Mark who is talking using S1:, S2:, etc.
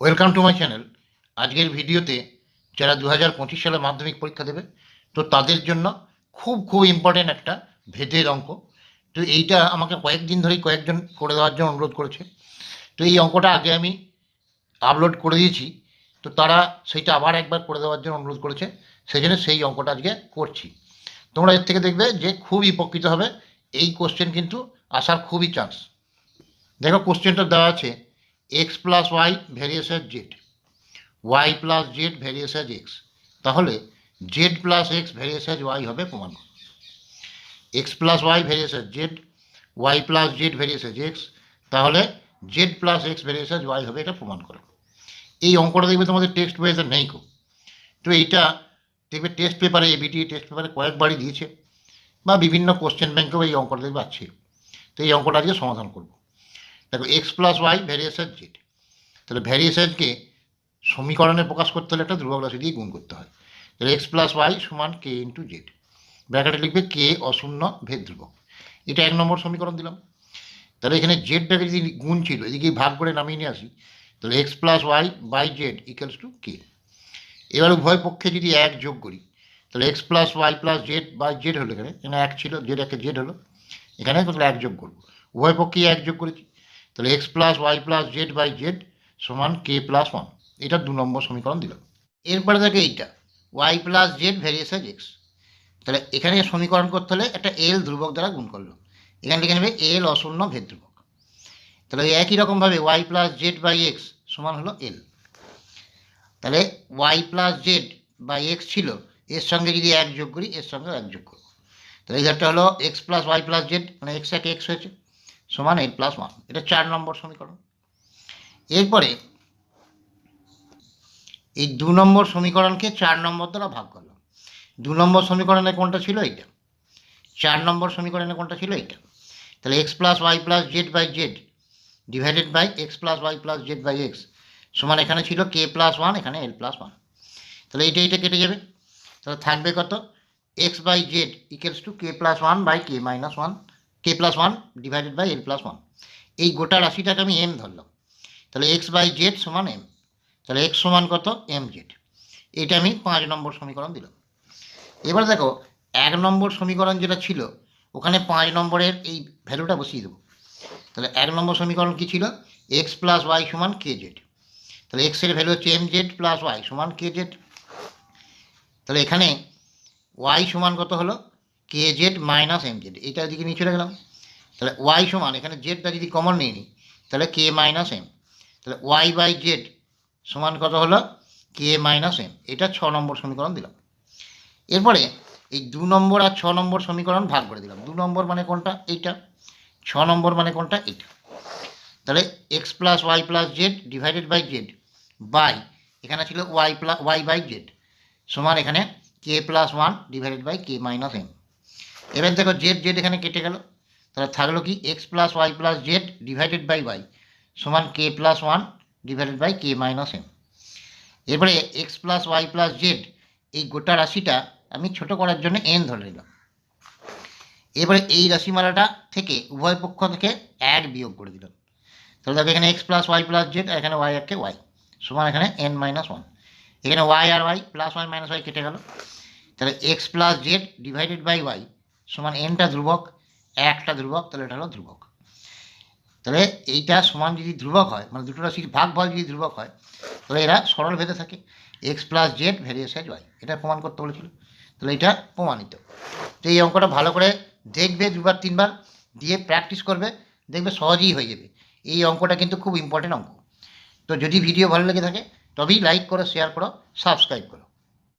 S1: Welcome to my channel আজকের ভিডিওতে যারা দু হাজার পঁচিশ সালে মাধ্যমিক পরীক্ষা দেবে, তো তাদের জন্য খুব খুব ইম্পর্টেন্ট একটা ভেদের অঙ্ক। তো এইটা আমাকে কয়েকদিন ধরেই কয়েকজন করে দেওয়ার জন্য অনুরোধ করেছে। তো এই অঙ্কটা আগে আমি আপলোড করে দিয়েছি। তো তারা সেইটা আবার একবার করে দেওয়ার জন্য অনুরোধ করেছে। সেই জন্য সেই অঙ্কটা আজকে করছি। তোমরা এর থেকে দেখবে যে খুবই উপকৃত হবে। এই কোশ্চেন কিন্তু আসার খুবই চান্স দেখো কোশ্চেনটা দেওয়া আছে X plus Y varies as Z Y plus Z varies as X তাহলে Z plus X varies as Y হবে প্রমাণ X plus Y varies as Z Y plus Z varies as X তাহলে Z plus X varies as Y হবে এটা প্রমাণ করো। এই অঙ্কটা দেখবে তোমাদের টেক্সট বইতে নেই কো তো এইটা দেখবে টেস্ট পেপারে এবিটি টেস্ট পেপারে কয়েকবারই দিয়েছে, বা বিভিন্ন কোশ্চেন ব্যাংকেও এই অঙ্কটা দেখবে আছে। তো এই অঙ্কটা আজকে সমাধান করব। দেখো X plus Y variation Z তাহলে ভ্যারিয়েশনকে সমীকরণে প্রকাশ করতে হলে একটা ধ্রুবক রাশি দিয়ে গুণ করতে হয়। তাহলে এক্স প্লাস ওয়াই সমান কে ইন্টু জেড ব্র্যাকেটে লিখবে কে অশূন্য ভেদ ধ্রুবক। এটা এক নম্বর সমীকরণ দিলাম। তাহলে এখানে জেডটাকে যদি গুণ ছিল, এদিকে ভাগ করে নামিয়ে নিয়ে আসি, তাহলে X plus Y by Z equals to K এবার উভয় পক্ষে যদি এক যোগ করি, তাহলে X plus Y plus Z by Z হলো এখানে। এখানে এক ছিল জেড একে জেড হলো। এখানে এক যোগ করব। উভয় পক্ষেই এক যোগ করেছি। তাহলে X plus Y plus Z by Z সমান কে প্লাস ওয়ান এটা দু নম্বর সমীকরণ দিলাম। এরপরে দেখে এইটা। Y plus Z variation X তাহলে এখানে সমীকরণ করতে হলে একটা এল ধ্রুবক দ্বারা গুণ করল। এখানে লিখে নেবে এল অশূন্য ভেদ ধ্রুবক। তাহলে একই রকমভাবে Y plus Z by X সমান হলো এল তাহলে Y plus Z by X ছিল, এর সঙ্গে যদি এক যোগ করি, এর সঙ্গে এক যোগ করব। তাহলে এই হলো X plus Y plus Z মানে এক্স এক এক্স হয়েছে। সমান এইট প্লাস ওয়ান এটা চার নম্বর সমীকরণ। এরপরে এই দু নম্বর সমীকরণকে চার নম্বর দ্বারা ভাগ করলাম। দু নম্বর সমীকরণে কোনটা ছিল এইটা? চার নম্বর সমীকরণে কোনটা ছিল এইটা? তাহলে X plus Y plus Z by Z divided by X plus Y plus Z by X সমান এখানে ছিল কে প্লাস ওয়ান এখানে এল প্লাস ওয়ান তাহলে এইটা এইটা কেটে যাবে। তাহলে থাকবে কত? X by Z equals to K plus one by K minus one K plus one divided by L plus one এই গোটা রাশিটাকে আমি এম ধরলাম। তাহলে এক্স বাই জেড সমান এম তাহলে এক্স সমান কত? এম জেড এটা আমি পাঁচ নম্বর সমীকরণ দিলাম। এবার দেখো, এক নম্বর সমীকরণ যেটা ছিল, ওখানে পাঁচ নম্বরের এই ভ্যালুটা বসিয়ে দেবো। তাহলে এক নম্বর সমীকরণ কী ছিল? এক্স প্লাস ওয়াই সমান কে জেড তাহলে এক্সের ভ্যালু হচ্ছে এম জেড প্লাস ওয়াই সমান কে জেড তাহলে এখানে ওয়াই সমান কত হলো? K Z minus M Z এইটার দিকে নিয়ে চলে গেলাম। তাহলে ওয়াই সমান, এখানে জেডটা যদি কমন নিয়ে নিই তাহলে কে মাইনাস এম তাহলে ওয়াই বাই জেড সমান কত হলো? কে মাইনাস এম এটা ছ নম্বর সমীকরণ দিলাম। এরপরে এই দু নম্বর আর ছ নম্বর সমীকরণ ভাগ করে দিলাম। দু নম্বর মানে কোনটা? এইটা। ছ নম্বর মানে কোনটা? এইটা। তাহলে X plus Y plus Z divided by Z by এখানে ছিল Y plus Y by Z সমান এখানে K plus one divided by K minus M এবার দেখো জেড জেড এখানে কেটে গেল। তাহলে থাকল কি X plus Y plus Z divided by Y সমান K plus one divided by K minus M এরপরে X plus Y plus Z এই গোটা রাশিটা আমি ছোট করার জন্য এন ধরে নিলাম। এবারে এই রাশিমালাটা থেকে উভয় পক্ষ থেকে এক বিয়োগ করে দিলাম। তাহলে দেখো এখানে X plus Y plus Z এখানে ওয়াই একে ওয়াই সমান এখানে এন মাইনাস ওয়ান এখানে ওয়াই আর Y plus Y minus Y কেটে গেল। তাহলে X plus Z divided by Y সমান এনটা ধ্রুবক একটা ধ্রুবক, তাহলে এটা হলো ধ্রুবক। তাহলে এইটা সমান যদি ধ্রুবক হয় মানে দুটো রাশির ভাগ ভাগ যদি ধ্রুবক হয়, তাহলে এরা সরল ভেদে থাকে। X plus Z varies as Y এটা প্রমাণ করতে বলেছিল। তাহলে এটা প্রমাণিত। তো এই অঙ্কটা ভালো করে দেখবে দুবার, তিনবার, দিয়ে প্র্যাকটিস করবে, দেখবে সহজেই হয়ে যাবে। এই অঙ্কটা কিন্তু খুব ইম্পর্টেন্ট অঙ্ক। তো যদি ভিডিও ভালো লেগে থাকে, তবেই লাইক করো শেয়ার করো সাবস্ক্রাইব করো।